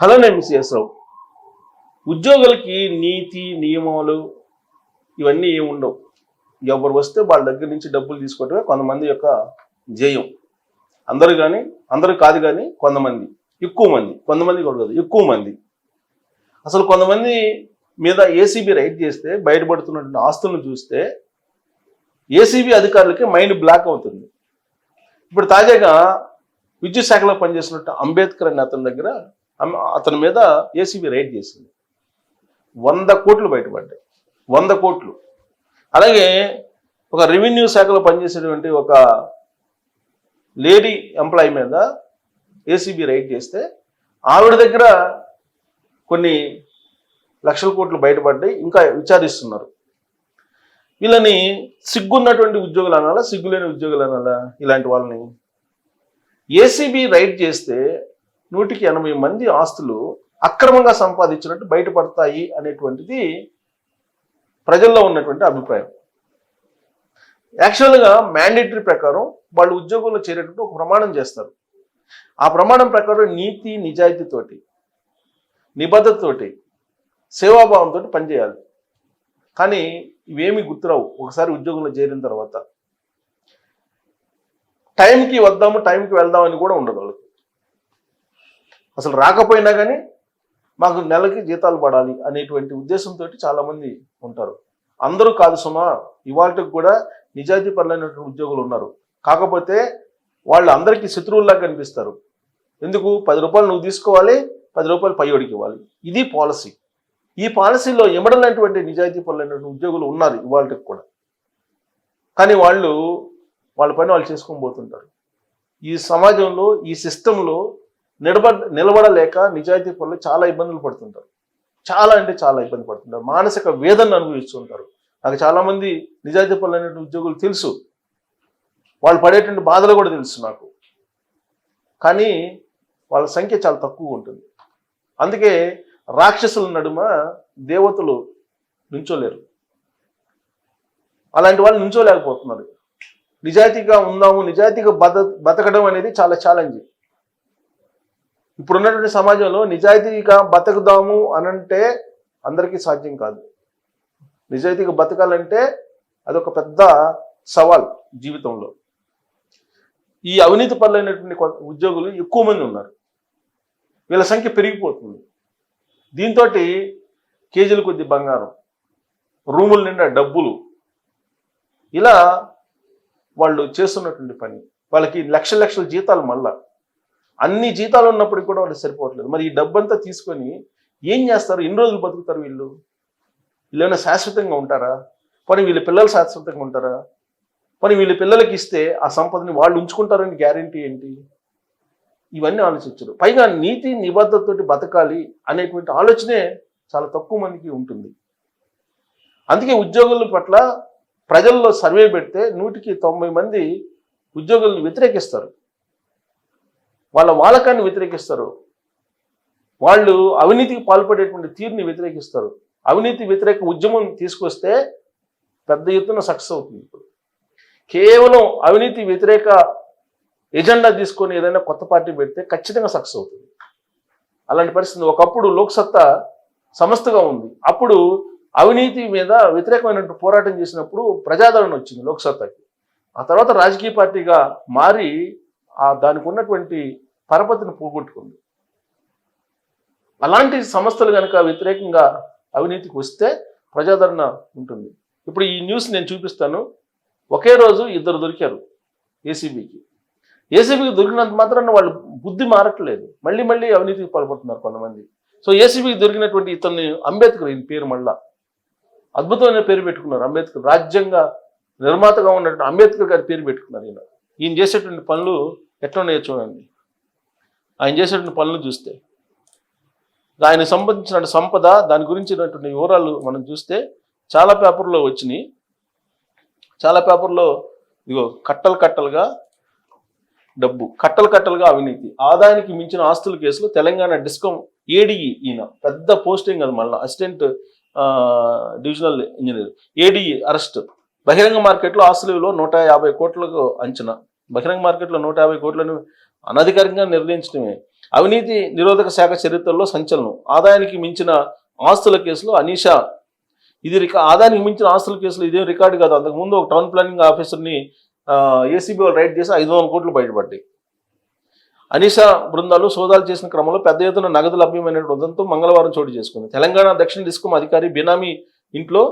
Hello నేను CS ఉద్యోగులకి నీతి నియమాలు ఇవన్నీ ఏమి ఉండవు. ఎవరు వస్తే వాళ్ళ దగ్గర నుంచి డబ్బులు తీసుకోవటమే కొంతమంది యొక్క జయం అందరూ కానీ అందరూ కాదు కానీ కొంతమంది ఎక్కువ మంది కొంతమంది కూడా కాదు ఎక్కువ మంది. అసలు కొంతమంది మీద ఏసీబీ రైడ్ చేస్తే బయటపడుతున్నటువంటి ఆస్తులను చూస్తే ఏసీబీ అధికారులకి మైండ్ బ్లాక్ అవుతుంది. ఇప్పుడు తాజాగా విద్యుత్ శాఖలో పనిచేసినట్టు అంబేద్కర్ అనే అతని దగ్గర అతని మీద ఏసీబీ రైడ్ చేసింది. వంద కోట్లు బయటపడ్డాయి. వంద కోట్లు. అలాగే ఒక రెవెన్యూ శాఖలో పనిచేసేటువంటి ఒక లేడీ ఎంప్లాయీ మీద ఏసీబీ రైడ్ చేస్తే ఆవిడ దగ్గర కొన్ని లక్షల కోట్లు బయటపడ్డాయి ఇంకా విచారిస్తున్నారు. వీళ్ళని సిగ్గున్నటువంటి ఉద్యోగులు అనాలా సిగ్గులేని ఉద్యోగులు అనాలా ఇలాంటి వాళ్ళని? ఏసీబీ రైడ్ చేస్తే నూటికి ఎనభై మంది ఆస్తులు అక్రమంగా సంపాదించినట్టు బయటపడతాయి అనేటువంటిది ప్రజల్లో ఉన్నటువంటి అభిప్రాయం. యాక్చువల్గా మ్యాండేటరీ ప్రకారం వాళ్ళు ఉద్యోగంలో చేరేటట్టు ఒక ప్రమాణం చేస్తారు. ఆ ప్రమాణం ప్రకారం నీతి నిజాయితీతోటి నిబద్ధతతోటి సేవాభావంతో పనిచేయాలి. కానీ ఇవేమి గుర్తురావు. ఒకసారి ఉద్యోగంలో చేరిన తర్వాత. టైంకి వద్దాము టైంకి వెళ్దామని కూడా ఉండదు. అసలు రాకపోయినా కానీ మాకు నెలకి జీతాలు పడాలి అనేటువంటి ఉద్దేశంతో చాలామంది ఉంటారు. అందరూ కాదు సుమా ఇవాళకి కూడా నిజాయితీ పరులైనటువంటి ఉద్యోగులు ఉన్నారు. కాకపోతే వాళ్ళు అందరికీ శత్రువుల్లా కనిపిస్తారు. ఎందుకు? పది రూపాయలు నువ్వు తీసుకోవాలి పది రూపాయలు పైయోడికి ఇవ్వాలి. ఇది పాలసీ. ఈ పాలసీలో ఇమడలేనటువంటి నిజాయితీ పరులైనటువంటి ఉద్యోగులు ఉన్నారు ఇవాళకి కూడా. కానీ వాళ్ళు వాళ్ళ పని వాళ్ళు చేసుకొని పోతుంటారు. ఈ సమాజంలో ఈ సిస్టంలో నిలబ నిలబడలేక నిజాయితీ పనులు చాలా ఇబ్బందులు పడుతుంటారు. చాలా అంటే చాలా ఇబ్బంది పడుతుంటారు. మానసిక వేదనను అనుభవిస్తుంటారు. నాకు చాలామంది నిజాయితీ పనులు అనేటువంటి ఉద్యోగులు తెలుసు. వాళ్ళు పడేటువంటి బాధలు కూడా తెలుసు నాకు. కానీ వాళ్ళ సంఖ్య చాలా తక్కువ ఉంటుంది. అందుకే రాక్షసుల నడుమ దేవతలు నుంచోలేరు. అలాంటి వాళ్ళు నుంచోలేకపోతున్నారు. నిజాయితీగా ఉందాము నిజాయితీగా బత బతకడం అనేది చాలా ఛాలెంజింగ్ ఇప్పుడున్నటువంటి సమాజంలో నిజాయితీగా బతకుదాము అనంటే అందరికీ సాధ్యం కాదు. నిజాయితీగా బతకాలంటే అదొక పెద్ద సవాల్ జీవితంలో. ఈ అవినీతి పనులైనటువంటి ఉద్యోగులు ఎక్కువ మంది ఉన్నారు. వీళ్ళ సంఖ్య పెరిగిపోతుంది. దీంతో కేజీల కొద్ది బంగారం రూముల నిండా డబ్బులు ఇలా వాళ్ళు చేస్తున్నటువంటి పని. వాళ్ళకి లక్ష లక్షల జీతాలు మళ్ళా. అన్ని జీతాలు ఉన్నప్పటికీ కూడా వాళ్ళు సరిపోవట్లేదు. మరి ఈ డబ్బంతా తీసుకొని ఏం చేస్తారు? ఎన్ని రోజులు బతుకుతారు వీళ్ళు? వీళ్ళు శాశ్వతంగా ఉంటారా? పని వీళ్ళ పిల్లలు శాశ్వతంగా ఉంటారా? పని వీళ్ళ పిల్లలకి ఇస్తే ఆ సంపదని వాళ్ళు ఉంచుకుంటారని గ్యారంటీ ఏంటి? ఇవన్నీ ఆలోచించరు. పైగా నీతి నిబద్ధతతోటి బతకాలి అనేటువంటి ఆలోచనే చాలా తక్కువ మందికి ఉంటుంది. అందుకే ఉద్యోగుల పట్ల ప్రజల్లో సర్వే పెడితే నూటికి తొంభై మంది ఉద్యోగులను వ్యతిరేకిస్తారు. వాళ్ళ వాలకాన్ని వ్యతిరేకిస్తారు. వాళ్ళు అవినీతికి పాల్పడేటువంటి తీరుని వ్యతిరేకిస్తారు. అవినీతి వ్యతిరేక ఉద్యమం తీసుకొస్తే పెద్ద ఎత్తున సక్సెస్ అవుతుంది ఇప్పుడు. కేవలం అవినీతి వ్యతిరేక ఎజెండా తీసుకొని ఏదైనా కొత్త పార్టీ పెడితే ఖచ్చితంగా సక్సెస్ అవుతుంది. అలాంటి పరిస్థితి ఒకప్పుడు లోక్సత్తా సంస్థగా ఉంది. అప్పుడు అవినీతి మీద వ్యతిరేకమైనటువంటి పోరాటం చేసినప్పుడు ప్రజాదరణ వచ్చింది లోక్సత్తాకి ఆ తర్వాత రాజకీయ పార్టీగా మారి ఆ దానికి ఉన్నటువంటి పరపతిని పోగొట్టుకుంది. అలాంటి సంస్థలు కనుక వ్యతిరేకంగా అవినీతికి వస్తే ప్రజాదరణ ఉంటుంది. ఇప్పుడు ఈ న్యూస్ నేను చూపిస్తాను. ఒకే రోజు ఇద్దరు దొరికారు ఏసీబీకి. ఏసీబీకి దొరికినంత మాత్రాన వాళ్ళు బుద్ధి మారట్లేదు. మళ్ళీ మళ్ళీ అవినీతికి పాల్పడుతున్నారు కొంతమంది. సో ఏసీబీకి దొరికినటువంటి ఇతన్ని అంబేద్కర్ ఈయన పేరు మళ్ళా. అద్భుతమైన పేరు పెట్టుకున్నారు అంబేద్కర్. రాజ్యాంగ నిర్మాతగా ఉన్నటువంటి అంబేద్కర్ గారి పేరు పెట్టుకున్నారు ఈయన. ఈయన చేసేటువంటి పనులు ఎట్లా ఉన్నాయో చూడండి. ఆయన చేసేటువంటి పనులు చూస్తే ఆయన సంబంధించిన సంపద దాని గురించినటువంటి వివరాలు మనం చూస్తే చాలా పేపర్లో వచ్చినాయి. చాలా పేపర్లో ఇదిగో కట్టలు కట్టలుగా డబ్బు కట్టలు కట్టలుగా అవినీతి. ఆదాయానికి మించిన ఆస్తుల కేసులో తెలంగాణ డిస్కం ఏడిఈ ఈయన పెద్ద పోస్టింగ్ అది మళ్ళీ assistant divisional engineer. ADE arrest బహిరంగ మార్కెట్లో ఆస్తుల విలువ నూట యాభై కోట్లకు అంచనా. బహిరంగ మార్కెట్లో నూట యాభై కోట్లను అనధికారికంగా నిర్ణయించడమే. అవినీతి నిరోధక శాఖ చరిత్రలో సంచలనం. ఆదాయానికి మించిన ఆస్తుల కేసులో అనీషా ఇది రికా ఆదాయానికి మించిన ఆస్తుల కేసులో ఇదేం రికార్డు కాదు. అంతకుముందు ఒక టౌన్ ప్లానింగ్ ఆఫీసర్ని ఏసీబీ వాళ్ళు రైడ్ చేసి ఐదు వందల కోట్లు బయటపడ్డాయి. అనీషా బృందాలు సోదాలు చేసిన క్రమంలో పెద్ద ఎత్తున నగదు లభ్యమైన వదంతో మంగళవారం చోటు చేసుకుంది. తెలంగాణ దక్షిణ డిస్కం అధికారి బినామీ ఇంట్లో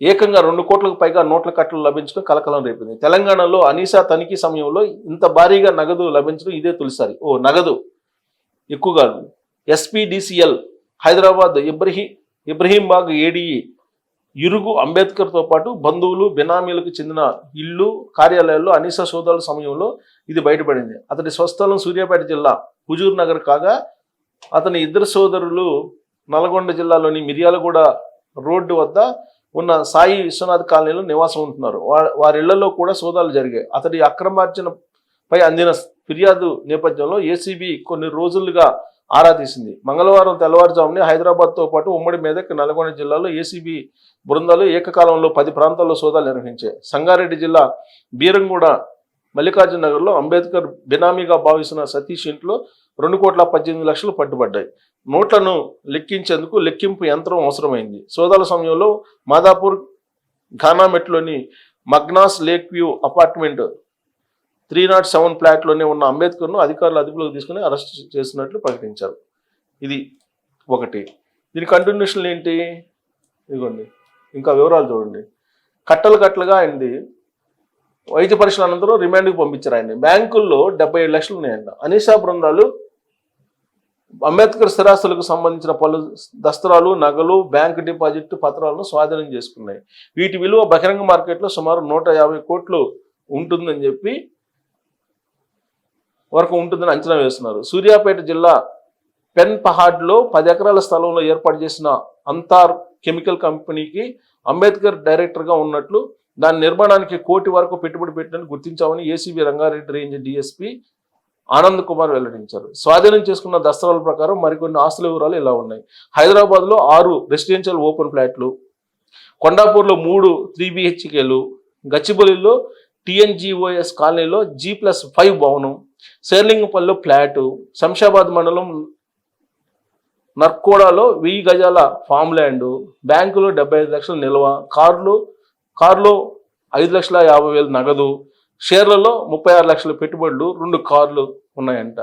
ఏకంగా రెండు కోట్లకు పైగా నోట్ల కట్టలు లభించడం కలకలం రేపింది. తెలంగాణలో అనీసా తనిఖీ సమయంలో ఇంత భారీగా నగదు లభించడం ఇదే తొలిసారి. ఓ నగదు. ఎక్కువగా ఎస్పీడిసిఎల్ హైదరాబాద్ ఇబ్రహీ ఇబ్రహీంబాగ్ ఏడీఈ ఇరుగు అంబేద్కర్తో పాటు బంధువులు బినామీలకు చెందిన ఇల్లు కార్యాలయాల్లో అనీసా సోదాల సమయంలో ఇది బయటపడింది. అతడి స్వస్థలం సూర్యాపేట జిల్లా హుజూర్ నగర్ కాగా అతని ఇద్దరు సోదరులు నల్గొండ జిల్లాలోని మిర్యాలగూడ రోడ్డు వద్ద ఉన్న సాయి విశ్వనాథ్ కాలనీలో నివాసం ఉంటున్నారు. వారి ఇళ్ళలో కూడా సోదాలు జరిగాయి. అతడి అక్రమార్జనపై అందిన ఫిర్యాదు నేపథ్యంలో ఏసీబీ కొన్ని రోజులుగా ఆరా తీసింది. మంగళవారం తెల్లవారుజామున హైదరాబాద్తో పాటు ఉమ్మడి మెదక్ నల్గొండ జిల్లాలో ఏసీబీ బృందాలు ఏకకాలంలో పది ప్రాంతాల్లో సోదాలు నిర్వహించాయి. సంగారెడ్డి జిల్లా బీరంగూడ మల్లికార్జున నగర్లో అంబేద్కర్ బినామీగా భావిస్తున్న సతీష్ ఇంట్లో రెండు కోట్ల పద్దెనిమిది లక్షలు పట్టుబడ్డాయి. నోట్లను లెక్కించేందుకు లెక్కింపు యంత్రం అవసరమైంది. సోదాల సమయంలో Madhapur ఘానామెట్లోని Magnas lake view apartment three nought seven ఫ్లాట్లోనే ఉన్న అంబేద్కర్ను అధికారులు అదుపులోకి తీసుకుని అరెస్ట్ చేసినట్లు ప్రకటించారు. ఇది ఒకటి. దీని కంటిన్యూషన్ ఏంటి? ఇదిగోండి. ఇంకా వివరాలు చూడండి. కట్టలు కట్టలుగా అయింది. వైద్య పరీక్షల అనంతరం రిమాండ్కి పంపించారు ఆయన బ్యాంకుల్లో డెబ్బై ఏడు లక్షలు ఉన్నాయంట. అనీషా బృందాలు అంబేద్కర్ స్థిరాస్తులకు సంబంధించిన పలు దస్త్రాలు నగలు బ్యాంక్ డిపాజిట్ పత్రాలను స్వాధీనం చేసుకున్నాయి. వీటి విలువ బహిరంగ మార్కెట్లో సుమారు నూట యాభై కోట్లు ఉంటుందని చెప్పి వరకు ఉంటుందని అంచనా వేస్తున్నారు. సూర్యాపేట జిల్లా పెన్ పహాడ్లో పది ఎకరాల స్థలంలో ఏర్పాటు చేసిన అంతార్ కెమికల్ కంపెనీకి అంబేద్కర్ డైరెక్టర్గా ఉన్నట్లు దాని నిర్మాణానికి కోటి వరకు పెట్టుబడి పెట్టినట్టు గుర్తించామని ACB Rangareddy range DSP Anand Kumar వెల్లడించారు. స్వాధీనం చేసుకున్న దస్త్రాల ప్రకారం మరికొన్ని ఆస్తుల వివరాలు ఇలా ఉన్నాయి. హైదరాబాద్లో ఆరు రెసిడెన్షియల్ ఓపెన్ ఫ్లాట్లు కొండాపూర్లో మూడు త్రీ బిహెచ్కేలు గచ్చిబౌలిలో టిఎన్జిఓఎస్ కాలనీలో జీ ప్లస్ ఫైవ్ భవనం శేర్లింగపల్లిలో ఫ్లాటు శంషాబాద్ మండలం నర్కోడాలో వెయ్యి గజాల ఫామ్ ల్యాండ్ బ్యాంకులో డెబ్బై ఐదు లక్షల నిల్వ కార్లు కారులో ఐదు లక్షల యాభై వేలు నగదు షేర్లలో ముప్పై ఆరు లక్షల పెట్టుబడులు రెండు కార్లు ఉన్నాయంట.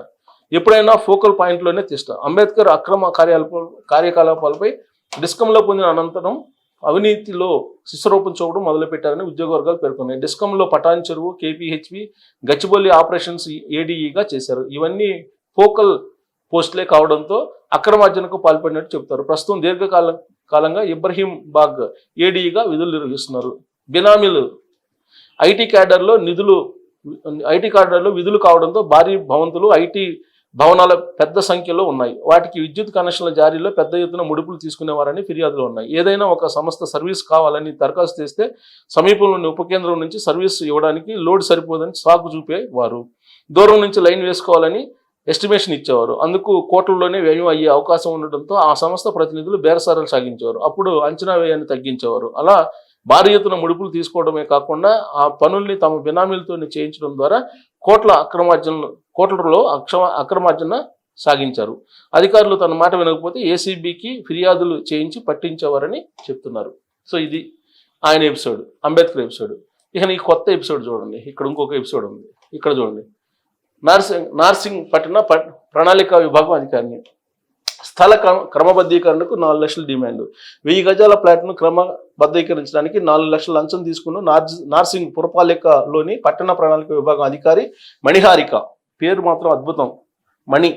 ఎప్పుడైనా ఫోకల్ పాయింట్లోనే తీస్తా. అంబేద్కర్ అక్రమ కార్యాలప కార్యకలాపాలపై డిస్కంలో పొందిన అనంతరం అవినీతిలో శిశురూపం చూపడం మొదలుపెట్టారని ఉద్యోగ వర్గాలు పేర్కొన్నాయి. డిస్కంలో పటాన్ చెరువు కేపీహెచ్పి గచ్చిబౌలి ఆపరేషన్స్ ఏడీఈగా చేశారు. ఇవన్నీ ఫోకల్ పోస్టులే కావడంతో అక్రమార్జనకు పాల్పడినట్టు చెబుతారు. ప్రస్తుతం దీర్ఘకాల కాలంగా ఇబ్రహీం బాగ్ ఏడీఈగా విధులు నిర్వహిస్తున్నారు. బినామీలు ఐటీ క్యాడర్లో నిధులు ఐటీ క్యాడర్లో విధులు కావడంతో భారీ భవంతులు ఐటీ భవనాల పెద్ద సంఖ్యలో ఉన్నాయి. వాటికి విద్యుత్ కనెక్షన్ల జారీలో పెద్ద ఎత్తున ముడుపులు తీసుకునేవారని ఫిర్యాదులు ఉన్నాయి. ఏదైనా ఒక సంస్థ సర్వీస్ కావాలని దరఖాస్తు చేస్తే సమీపంలోని ఉప కేంద్రం నుంచి సర్వీస్ ఇవ్వడానికి లోడ్ సరిపోదని సాకు చూపేవారు దూరం నుంచి లైన్ వేసుకోవాలని ఎస్టిమేషన్ ఇచ్చేవారు. అందుకు కోట్లలోనే వ్యయం అయ్యే అవకాశం ఉండడంతో ఆ సంస్థ ప్రతినిధులు బేరసారాలు సాగించేవారు. అప్పుడు అంచనా వ్యయాన్ని తగ్గించేవారు. అలా భారీ ఎత్తున ముడుపులు తీసుకోవడమే కాకుండా ఆ పనుల్ని తమ బినామీలతో చేయించడం ద్వారా కోట్ల అక్రమార్జన కోట్లలో అక్రమ అక్రమార్జన సాగించారు. అధికారులు తన మాట వినకపోతే ఏసీబీకి ఫిర్యాదులు చేయించి పట్టించేవారని చెప్తున్నారు. సో ఇది ఆయన ఎపిసోడ్ అంబేద్కర్ ఎపిసోడ్. ఇక ఈ కొత్త ఎపిసోడ్ చూడండి. ఇక్కడ ఇంకొక ఎపిసోడ్ ఉంది. ఇక్కడ చూడండి. నార్సింగ్ నార్సింగ్ పట్టణ ప్రణాళిక విభాగం అధికారిని. స్థల క్రమ- క్రమబద్ధీకరణకు నాలుగు లక్షల డిమాండ్. వెయ్యి గజాల ప్లాట్ను క్రమబద్ధీకరించడానికి నాలుగు లక్షల లంచం తీసుకున్న నార్సింగ్ పురపాలికలోని పట్టణ ప్రణాళిక విభాగం అధికారి మణిహారిక. పేరు మాత్రం అద్భుతం. మణి.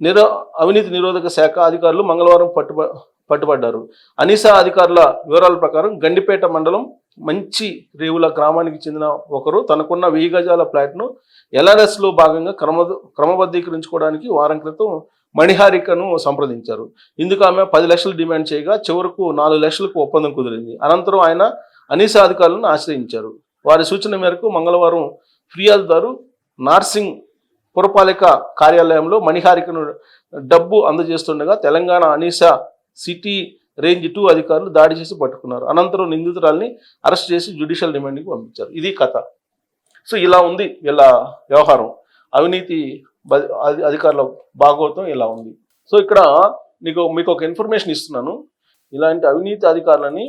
నిరో అవినీతి నిరోధక శాఖ అధికారులు మంగళవారం పట్టుబ పట్టుబడ్డారు. అనీసా అధికారుల వివరాల ప్రకారం గండిపేట మండలం మంచి రేవుల గ్రామానికి చెందిన ఒకరు. తనకున్న వెయ్యి గజాల ఫ్లాట్ను ఎల్ఆర్ఎస్లో భాగంగా క్రమ క్రమబద్ధీకరించుకోవడానికి వారం క్రితం మణిహారికను సంప్రదించారు. ఇందుకు ఆమె పది లక్షలు డిమాండ్ చేయగా చివరకు నాలుగు లక్షలకు ఒప్పందం కుదిరింది. అనంతరం ఆయన అనీసా అధికారులను ఆశ్రయించారు. వారి సూచన మేరకు మంగళవారం ఫిర్యాదుదారు నార్సింగ్ పురపాలిక కార్యాలయంలో మణిహారికను డబ్బు అందజేస్తుండగా తెలంగాణ అనీసా సిటీ రేంజ్ టూ అధికారులు దాడి చేసి పట్టుకున్నారు. అనంతరం నిందితురాల్ని అరెస్ట్ చేసి జ్యుడిషియల్ రిమాండ్కి పంపించారు. ఇది కథ. సో ఇలా ఉంది వీళ్ళ వ్యవహారం. అవినీతి అధికారుల భాగోతం ఇలా ఉంది. సో ఇక్కడ నీకు మీకు ఒక ఇన్ఫర్మేషన్ ఇస్తున్నాను. ఇలాంటి అవినీతి అధికారులని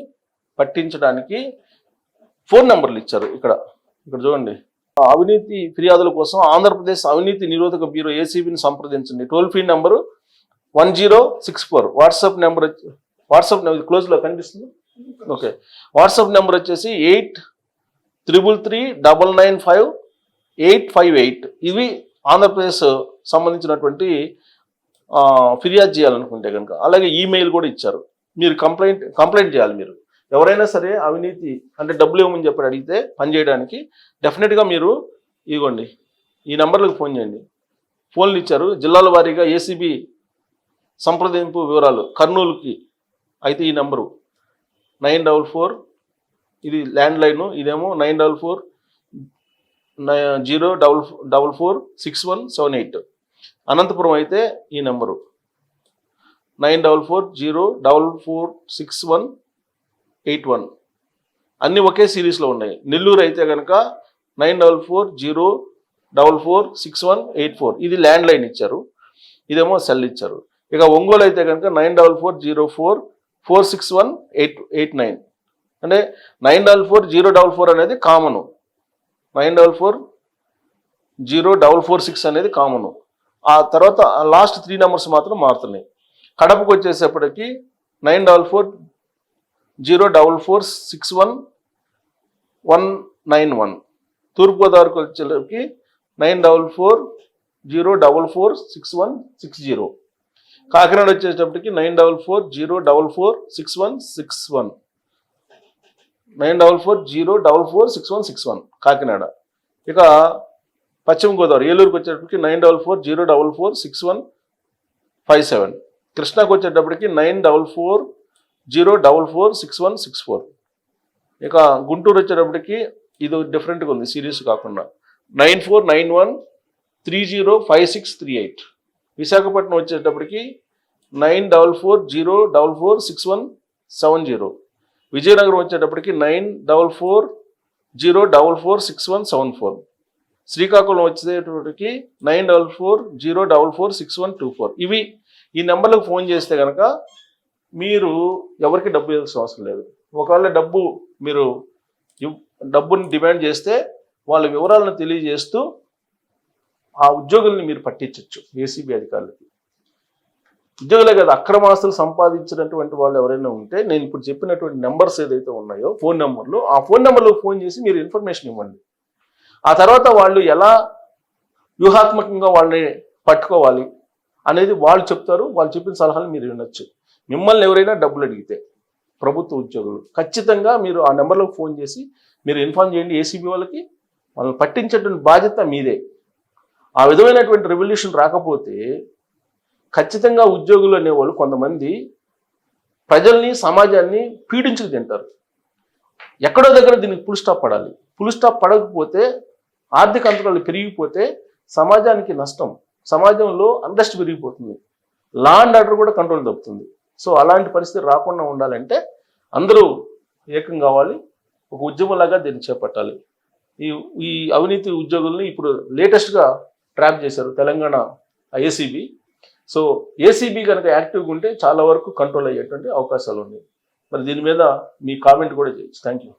పట్టించడానికి ఫోన్ నెంబర్లు ఇచ్చారు ఇక్కడ. ఇక్కడ చూడండి. అవినీతి ఫిర్యాదుల కోసం ఆంధ్రప్రదేశ్ అవినీతి నిరోధక బ్యూరో ఏసీబీని సంప్రదించండి. Toll free number one zero six four WhatsApp number WhatsApp number క్లోజ్లో కనిపిస్తుంది? ఓకే వాట్సాప్ నెంబర్ వచ్చేసి eight triple three double nine five eight five eight ఇవి ఆంధ్రప్రదేశ్ సంబంధించినటువంటి ఫిర్యాదు చేయాలనుకుంటే కనుక అలాగే ఈమెయిల్ కూడా ఇచ్చారు. మీరు కంప్లైంట్ కంప్లైంట్ చేయాలి మీరు. ఎవరైనా సరే అవినీతి అంటే డబ్బులు ఇవ్వమని చెప్పి అడిగితే పని చేయడానికి డెఫినెట్గా మీరు ఇవ్వండి ఈ నెంబర్లకు ఫోన్ చేయండి. ఫోన్లు ఇచ్చారు. జిల్లాల వారీగా ఏసీబీ సంప్రదింపు వివరాలు కర్నూలుకి అయితే ఈ నెంబరు నైన్ డబల్ ఫోర్ ఇది ల్యాండ్ లైను ఇదేమో nine double four zero double double four six one seven eight. Anantapur అయితే ఈ number. Nine double four zero double four six one eight one. అన్నీ ఒకే సిరీస్లో ఉన్నాయి. నెల్లూరు అయితే కనుక nine double four zero double four six one eight four. ఇది land line ఇచ్చారు. ఇదేమో సెల్ ఇచ్చారు. ఇక ఒంగోలు అయితే కనుక nine double four zero four four six one eight eight nine. అంటే nine double four zero double four అనేది common. Nine double four zero double four six అనేది కామను. ఆ తర్వాత లాస్ట్ త్రీ నెంబర్స్ మాత్రం మారుతున్నాయి. కడపకు వచ్చేసేపటికి nine double four zero double four six one one nine one. తూర్పుగోదావరికి వచ్చేసరికి nine double four zero double four six one six zero. Kakinada వచ్చేటప్పటికి nine double four zero double four six one six one. Nine double four zero double four six one six one Kakinada. ఇక పశ్చిమ గోదావరి ఏలూరుకి వచ్చేటప్పటికి nine double four zero double four six one five seven. కృష్ణాకి వచ్చేటప్పటికి nine double four zero double four six one six four. ఇక గుంటూరు వచ్చేటప్పటికి ఇది డిఫరెంట్గా ఉంది సిరీస్ కాకుండా. Nine four nine one three zero five six three eight. Visakhapatnam వచ్చేటప్పటికి nine double four zero double four six one seven zero. Vizianagaram వచ్చేటప్పటికి nine double four zero double four six one seven four. Srikakulam వచ్చేటప్పటికి nine double four zero double four six one two four. ఇవి ఈ నెంబర్లకు phone చేస్తే కనుక మీరు ఎవరికి డబ్బు ఇవ్వాల్సిన అవసరం లేదు. ఒకవేళ డబ్బు మీరు డబ్బుని డిమాండ్ చేస్తే వాళ్ళ వివరాలను తెలియజేస్తూ ఆ ఉద్యోగుల్ని మీరు పట్టించవచ్చు ఏసీబీ అధికారులకి. ఉద్యోగులే కదా అక్రమాస్తులు సంపాదించినటువంటి వాళ్ళు ఎవరైనా ఉంటే నేను ఇప్పుడు చెప్పినటువంటి నెంబర్స్ ఏదైతే ఉన్నాయో ఫోన్ నెంబర్లు ఆ ఫోన్ నెంబర్లో ఫోన్ చేసి మీరు ఇన్ఫర్మేషన్ ఇవ్వండి. ఆ తర్వాత వాళ్ళు ఎలా వ్యూహాత్మకంగా వాళ్ళని పట్టుకోవాలి అనేది వాళ్ళు చెప్తారు వాళ్ళు చెప్పిన సలహాలు మీరు వినొచ్చు. మిమ్మల్ని ఎవరైనా డబ్బులు అడిగితే ప్రభుత్వ ఉద్యోగులు ఖచ్చితంగా మీరు ఆ నెంబర్లోకి ఫోన్ చేసి మీరు ఇన్ఫార్మ్ చేయండి ఏసీబీ వాళ్ళకి. వాళ్ళని పట్టించేటువంటి బాధ్యత మీదే. ఆ విధమైనటువంటి రెవల్యూషన్ రాకపోతే ఖచ్చితంగా ఉద్యోగులు అనేవాళ్ళు కొంతమంది ప్రజల్ని సమాజాన్ని పీడించుకు తింటారు. ఎక్కడో దగ్గర దీనికి ఫుల్ స్టాప్ పడాలి. ఫుల్ స్టాప్ పడకపోతే ఆర్థిక అంతరాలు పెరిగిపోతే సమాజానికి నష్టం. సమాజంలో అండస్ట్ పెరిగిపోతుంది. లా అండ్ ఆర్డర్ కూడా కంట్రోల్ తప్పుతుంది సో అలాంటి పరిస్థితి రాకుండా ఉండాలంటే అందరూ ఏకం కావాలి. ఒక ఉద్యమంలాగా దీన్ని చేపట్టాలి. ఈ ఈ అవినీతి ఉద్యోగుల్ని ఇప్పుడు లేటెస్ట్గా ట్రాప్ చేశారు తెలంగాణ ఐఏసీబీ సో ఏసీబీ కనుక యాక్టివ్గా ఉంటే చాలా వరకు కంట్రోల్ అయ్యేటువంటి అవకాశాలు ఉన్నాయి. మరి దీని మీద మీ కామెంట్ కూడా చేయొచ్చు. Thank you